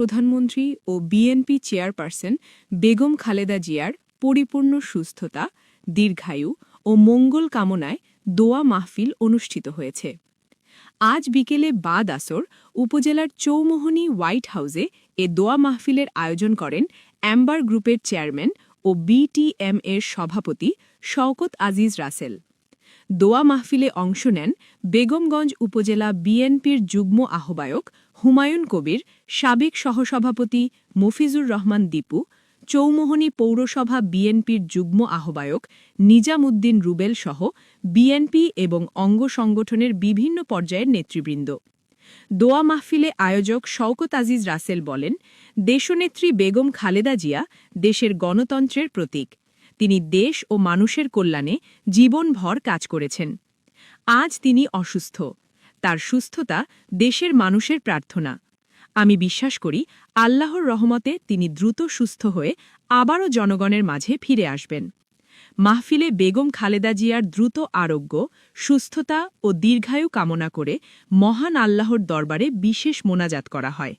প্রধানমন্ত্রী ও BNP chairperson Begum Khaleda জিয়ার পরিপূর্ণ সুস্থতা, দীর্ঘায়ু ও মঙ্গল কামনায় দোয়া মাহফিল অনুষ্ঠিত হয়েছে। আজ বিকেলে বাদ আসর উপজেলার চৌমোহনী হোয়াইট হাউসে এ দোয়া মাহফিলের আয়োজন করেন অ্যাম্বার গ্রুপের চেয়ারম্যান ও বিটিএম এর সভাপতি শওকত আজিজ রাসেল। দোয়া মাহফিলে অংশ নেন বেগমগঞ্জ উপজেলা বিএনপির যুগ্ম আহ্বায়ক হুমায়ুন কবির, সাবেক সহসভাপতি মফিজুর রহমান দীপু, চৌমোহনী পৌরসভা বিএনপির যুগ্ম আহ্বায়ক নিজাম উদ্দিন রুবেল সহ বিএনপি এবং অঙ্গ সংগঠনের বিভিন্ন পর্যায়ের নেতৃবৃন্দ। দোয়া মাহফিলে আয়োজক শওকত আজিজ রাসেল বলেন, দেশনেত্রী বেগম খালেদা জিয়া দেশের গণতন্ত্রের প্রতীক। তিনি দেশ ও মানুষের কল্যাণে জীবনভর কাজ করেছেন। আজ তিনি অসুস্থ। তার সুস্থতা দেশের মানুষের প্রার্থনা। আমি বিশ্বাস করি, আল্লাহর রহমতে তিনি দ্রুত সুস্থ হয়ে আবারও জনগণের মাঝে ফিরে আসবেন। মাহফিলে বেগম খালেদা জিয়ার দ্রুত আরোগ্য, সুস্থতা ও দীর্ঘায়ু কামনা করে মহান আল্লাহর দরবারে বিশেষ মোনাজাত করা হয়।